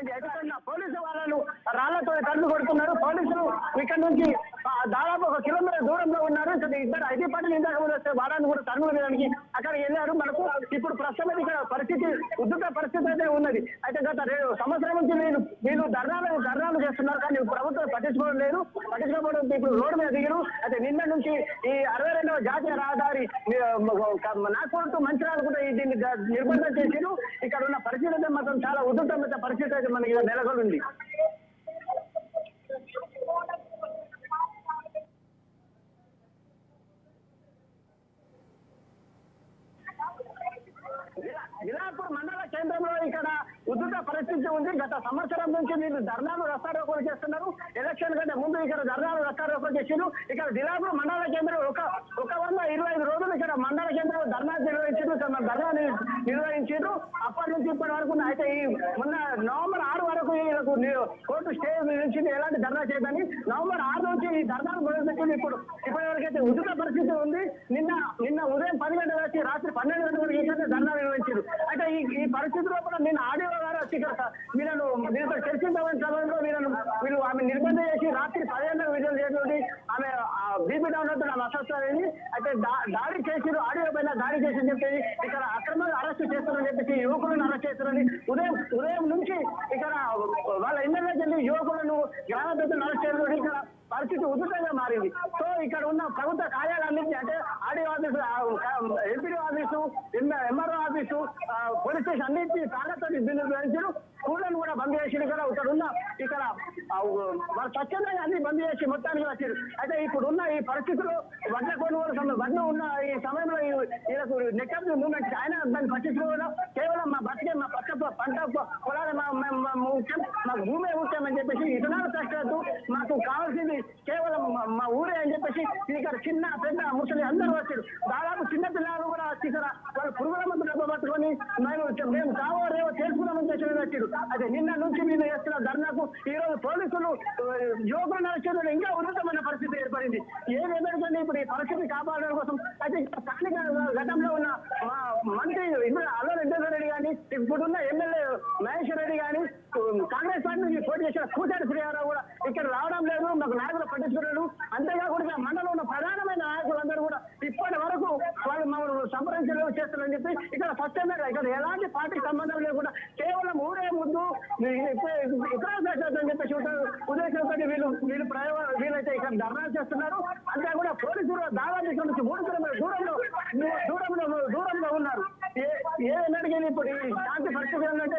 ఉధృతమైంది police వాళ్ళను రాళ్ళతో కళ్ళు కొడుతున్నారు. పోలీసులు ఇక్కడ నుంచి దాదాపు ఒక కిలోమీటర్ దూరంలో ఉన్నారు. ఇద్దరు ఐటీ పార్టీలు ఇందాక ముందు వస్తే వాళ్ళని కూడా తరుము వేయడానికి అక్కడ ఇప్పుడు ప్రస్తుతం ఇక్కడ పరిస్థితి ఉద్ధృత పరిస్థితి అయితే ఉన్నది. అయితే గత రెండు సంవత్సరం నుంచి మీరు వీళ్ళు ధర్నాలు ధర్నాలు చేస్తున్నారు కానీ ప్రభుత్వం పట్టించుకోవడం లేదు. పట్టించుకోవడం ఇప్పుడు రోడ్డు మీద దిగరు. అయితే నిన్న నుంచి ఈ అరవై రెండవ జాతీయ రహదారి నాగపూర్ టు మంచిర్యాల కూడా దీన్ని నిర్బంధం చేశారు ఇక్కడ ఉన్న పరిస్థితి అయితే మాత్రం చాలా ఉధృతమైన పరిస్థితి అయితే మనకి ఇక్కడ నెలకొని ఉంది జిల్లాపూర్ మండల కేంద్రంలో ఇక్కడ ఉధృత పరిస్థితి ఉంది. గత సంవత్సరం నుంచి మీరు ధర్నాలు రస్తారోకోలు చేస్తున్నారు. ఎలక్షన్ కంటే ముందు ఇక్కడ ధర్నాలు రస్తారోకోలు చేసిండ్రు. ఇక్కడ జిల్లాపూర్ మండల కేంద్రం ఒక ఒక వంద ఇరవై ఐదు రోజులు ఇక్కడ మండల కేంద్రం ధర్నా నిర్వహించారు ధర్నా నిర్వహించారు అప్పటి నుంచి ఇప్పటి వరకు అయితే ఈ మొన్న నవంబర్ ఆరు వరకు వీళ్ళకు కోర్టు స్టే విధించింది ఎలాంటి ధర్నా చేయదని నవంబర్ ఆరు నుంచి ఈ ధర్నాలు ప్రవేశించింది ఇప్పుడు. ఇప్పటి వరకు అయితే ఉధృత పరిస్థితి ఉంది. నిన్న నిన్న ఉదయం పది గంటల వచ్చి రాత్రి పన్నెండు గంటల వరకు ఇక్కడ ధర్నా నిర్వహించారు అయితే ఈ ఈ పరిస్థితిలో కూడా నిన్న ఆడియో గారు వచ్చి ఇక్కడ స- వీళ్ళను వీళ్ళతో చర్చించమని సమయంలో వీళ్ళను వీళ్ళు ఆమె నిర్బంధం చేసి రాత్రి పదిహేను విడుదల చేసినటువంటి ఆమె బీపీ అయితే దాడి చేసిరు ఆడియో పైన దాడి చేసి చెప్పి ఇక్కడ అక్రమంగా అరెస్ట్ చేస్తారని చెప్పేసి యువకులను అరెస్ట్ చేస్తారని ఉదయం ఉదయం నుంచి ఇక్కడ వాళ్ళ ఇళ్ళకి వెళ్ళి యువకులను గ్రామ పెద్దలు అరెస్ట్ చేయడం ఇక్కడ పరిస్థితి ఉధృతంగా మారింది. సో ఇక్కడ ఉన్న ప్రభుత్వ కార్యాలయాలన్నింటి అంటే RDO office MPD office MRO office ఆ, పోలీస్ స్టేషన్ అన్నింటి తాళతో బిల్లు స్కూళ్ళను కూడా బంద్ చేసి కూడా ఇక్కడ ఉన్న ఇక్కడ ఆ, వాళ్ళు స్వచ్ఛందంగా అన్ని బంద్ చేసి మొత్తానికి వచ్చారు అయితే ఇప్పుడు ఉన్న ఈ పరిస్థితులు వడ్ల కొనుగోలు సమయం ఉన్న ఈ సమయంలో ఈ- వీళ్ళకు మూమెంట్ ఆయన దాన్ని పట్టించుకోవడం కేవలం మా బతికే మా పక్క పంట పొలాలు మా ముఖ్యం మా మాకు భూమే ముఖ్యం అని చెప్పేసి ఇతనాలు కష్టపడుతూ మాకు కావాల్సింది కేవలం మా- ఊరే అని చెప్పేసి ఇక్కడ చిన్న పెద్ద ముసలి అందరూ వచ్చారు. దాదాపు చిన్న పిల్లలు కూడా వచ్చి ఇక్కడ వాళ్ళు పురుగుల మందు డబ్బు పట్టుకొని మేము మేము కావో రేవో చేసుకున్నామని చెప్పి వచ్చారు. అదే నిన్న నుంచి మేము చేస్తున్న ధర్నాకు ఈ రోజు పోలీసులు యువకులు నడిచేది ఇంకా ఉన్నతమైన పరిస్థితి ఏర్పడింది. ఏం ఎదుర్కొని ఇప్పుడు ఈ పరిస్థితి కాపాడడం కోసం అయితే స్థానిక గతంలో ఉన్న మంత్రి ఇప్పుడు అల్లరెడ్డి రెడ్డి కానీ ఇప్పుడున్న ఎమ్మెల్యే మహేశ్వర్ రెడ్డి కానీ కాంగ్రెస్ పార్టీ నుంచి పోటీ చేసిన కూచారి శ్రీయారావు కూడా ఇక్కడ రావడం లేదు మాకు నాయకులు పట్టించుకోలేదు అంతేకాకుండా ఈ మండలంలో ఉన్న ప్రధానమైన నాయకులందరూ కూడా ఇప్పటి వరకు వాళ్ళు మమ్మల్ని సంప్రదించడం చేస్తారని చెప్పి ఇక్కడ స్వచ్ఛంగా ఇక్కడ ఎలాంటి పార్టీ సంబంధం లేకుండా కేవలం ఊరే ముందు ఇతర అని చెప్పేసి ఒక ఉద్దేశంతో వీళ్ళు వీళ్ళు ప్రయోగ వీళ్ళైతే ఇక్కడ ధర్నాలు చేస్తున్నారు. అంతే కూడా పోలీసులు దాదాపు ఇక్కడ నుంచి మూడు కిలోమీటర్ దూరంలో దూరంలో దూరంలో ఉన్నారు. ఏ- ఏ ఎన్నడికి ఇప్పుడు ఈ శాంతి పరిస్థితి ఏంటంటే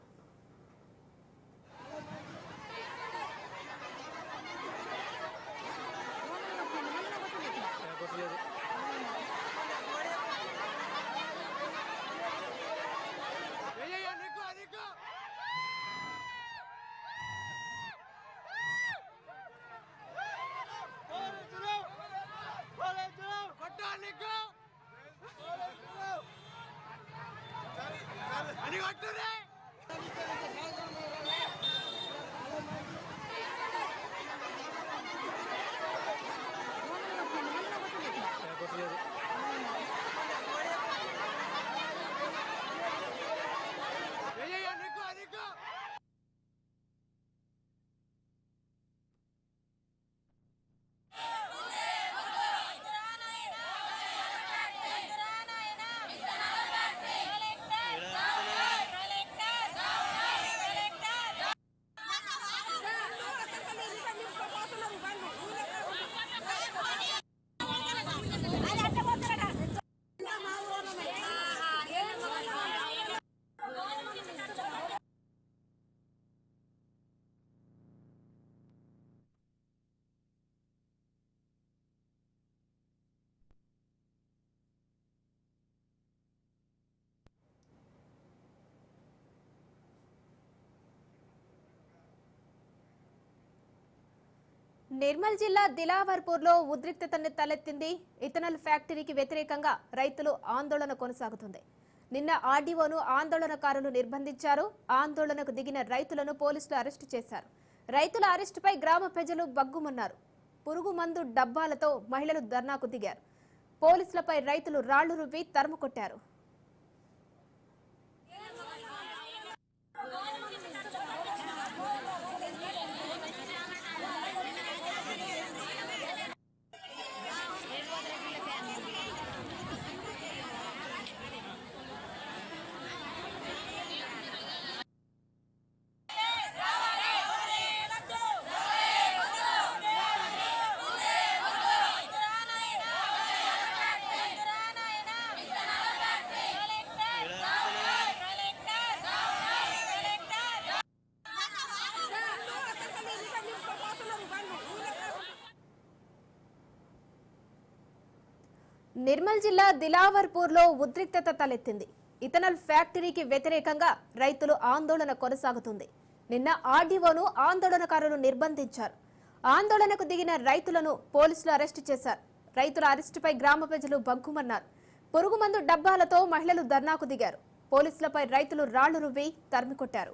ಡಾಕ್ಟರೇ నిర్మల్ జిల్లా దిలావర్పూర్లో ఉద్రిక్తతను తలెత్తింది. ఇథనాల్ ఫ్యాక్టరీకి వ్యతిరేకంగా రైతులు ఆందోళన కొనసాగుతుంది. నిన్న ఆర్డీఓను ఆందోళనకారులు నిర్బంధించారు. ఆందోళనకు దిగిన రైతులను పోలీసులు అరెస్టు చేశారు. రైతుల అరెస్టుపై గ్రామ ప్రజలు బగ్గుమన్నారు పురుగు మందు డబ్బాలతో మహిళలు ధర్నాకు దిగారు. పోలీసులపై రైతులు రాళ్ళు రువ్వి తరుము నిర్మల్ జిల్లా దిలావర్పూర్లో ఉద్రిక్తత తలెత్తింది. ఇథనాల్ ఫ్యాక్టరీకి వ్యతిరేకంగా రైతులు ఆందోళన కొనసాగుతుంది. నిన్న ఆర్డీఓను ఆందోళనకారులు నిర్బంధించారు. ఆందోళనకు దిగిన రైతులను పోలీసులు అరెస్టు చేశారు. రైతుల అరెస్టుపై గ్రామ ప్రజలు బగ్గుమన్నారు పురుగుమందు డబ్బాలతో మహిళలు ధర్నాకు దిగారు. పోలీసులపై రైతులు రాళ్ళు రువ్వి తరిమికొట్టారు.